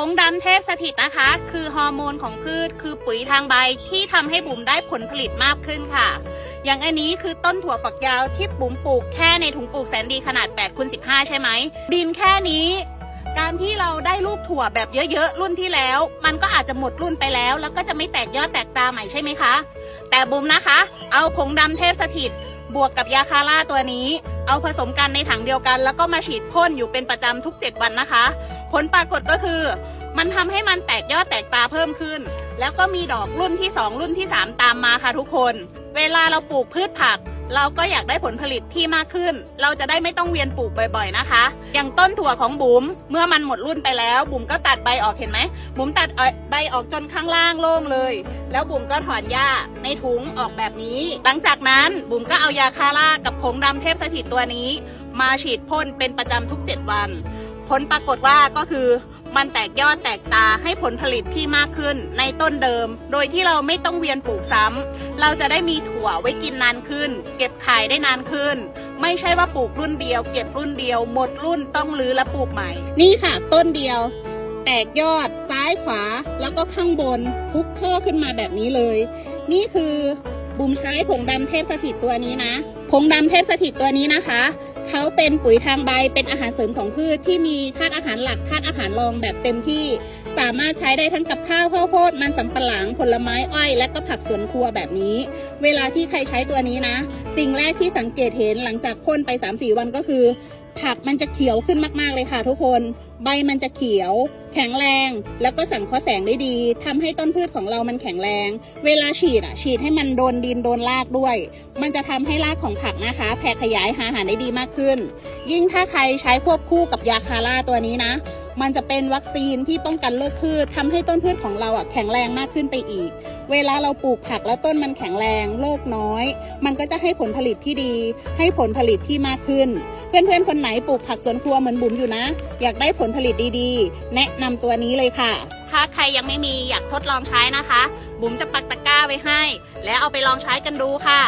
ผงดำเทพสถิตนะคะ คือฮอร์โมนของพืช คือปุ๋ยทางใบที่ทำให้บุ๋มได้ผลผลิตมากขึ้นค่ะ อย่างอันนี้คือต้นถั่วฝักยาวที่บุ๋มปลูกแค่ในถุงปลูกแสนดีขนาด8คูณ15 ใช่ไหม ดินแค่นี้ การที่เราได้ลูกถั่วแบบเยอะๆ รุ่นที่แล้ว มันก็อาจจะหมดรุ่นไปแล้ว แล้วก็จะไม่แตกยอดแตกตาใหม่ใช่ไหมคะ แต่บุ๋มนะคะ เอาผงดำเทพสถิตบวกกับยาคาร่าตัวนี้ เอาผสมกันในถังเดียวกัน แล้วก็มาฉีดพ่นอยู่เป็นประจำทุก 7 วันนะคะ ผลปรากฏก็คือมันทำให้มันแตกยอดแตกตาเพิ่มขึ้น แล้วก็มีดอกรุ่นที่ 2 รุ่นที่ 3 ตามมาค่ะทุกคน เวลาเราปลูกพืชผัก เราก็อยากได้ผลผลิตที่มากขึ้น เราจะได้ไม่ต้องเวียนปลูกบ่อยๆนะคะ อย่างต้นถั่วของบุ๋มเมื่อมันหมดรุ่นไปแล้วบุ๋มก็ตัดใบออกเห็นไหมบุ๋มตัดใบออกจนข้างล่างโล่งเลย แล้วบุ๋มก็ถอนหญ้าในถุงออกแบบนี้ หลังจากนั้นบุ๋มก็เอายาคาร่ากับผงดำเทพสถิตตัวนี้ มาฉีดพ่นเป็นประจำทุก 7 วัน ผลปรากฏว่าก็คือ มันแตกยอดแตกตาให้ผลผลิตที่มากขึ้นในต้นเดิม โดยที่เราไม่ต้องเวียนปลูกซ้ำเราจะได้มีถั่วไว้กินนานขึ้น เก็บขายได้นานขึ้น ไม่ใช่ว่าปลูกรุ่นเดียว เก็บรุ่นเดียว หมดรุ่นต้องรื้อและปลูกใหม่ นี่ค่ะ ต้นเดียว แตกยอดซ้ายขวา แล้วก็ข้างบนพุกข้อขึ้นมาแบบนี้เลย นี่คือบุมใช้ผงดำเทพสถิตตัวนี้นะผงดำเทพสถิตตัวนี้นะคะ เขาเป็นปุ๋ยทางใบเป็นอาหารเสริมของพืชที่มีธาตุอาหารหลักธาตุอาหารรองแบบเต็มที่ สามารถใช้ได้ทั้งกับข้าวข้าวโพดมันสำปะหลังผลไม้อ้อย และก็ผักสวนครัวแบบนี้ เวลาที่ใครใช้ตัวนี้นะ สิ่งแรกที่สังเกตเห็นหลังจากพ่นไป3-4วันก็คือ ผักมันจะเขียวขึ้นมาก ๆ เลยค่ะทุกคน ใบมันจะเขียว แข็งแรง แล้วก็สังเคราะห์แสงได้ดีทำให้ต้นพืชของเรามันแข็งแรง เวลาฉีดอะ ฉีดให้มันโดนดินโดนรากด้วย มันจะทำให้รากของผักนะคะ แผ่ขยายหาอาหารได้ดีมากขึ้น ยิ่งถ้าใครใช้ควบคู่กับยาคาร่าตัวนี้นะ มันจะเป็นวัคซีนที่ป้องกันโรคพืชทำให้ต้นพืชของเราอะแข็งแรงมากขึ้นไปอีก เวลาเราปลูกผักแล้วต้นมันแข็งแรงโรคน้อย มันก็จะให้ผลผลิตที่ดี ให้ผลผลิตที่มากขึ้น เพื่อนๆคนไหนปลูกผักสวนครัวเหมือนบุ๋มอยู่นะ อยากได้ผลผลิตดีๆ แนะนำตัวนี้เลยค่ะ ถ้าใครยังไม่มีอยากทดลองใช้นะคะ บุ๋มจะปักตะกร้าไว้ให้ แล้วเอาไปลองใช้กันดูค่ะ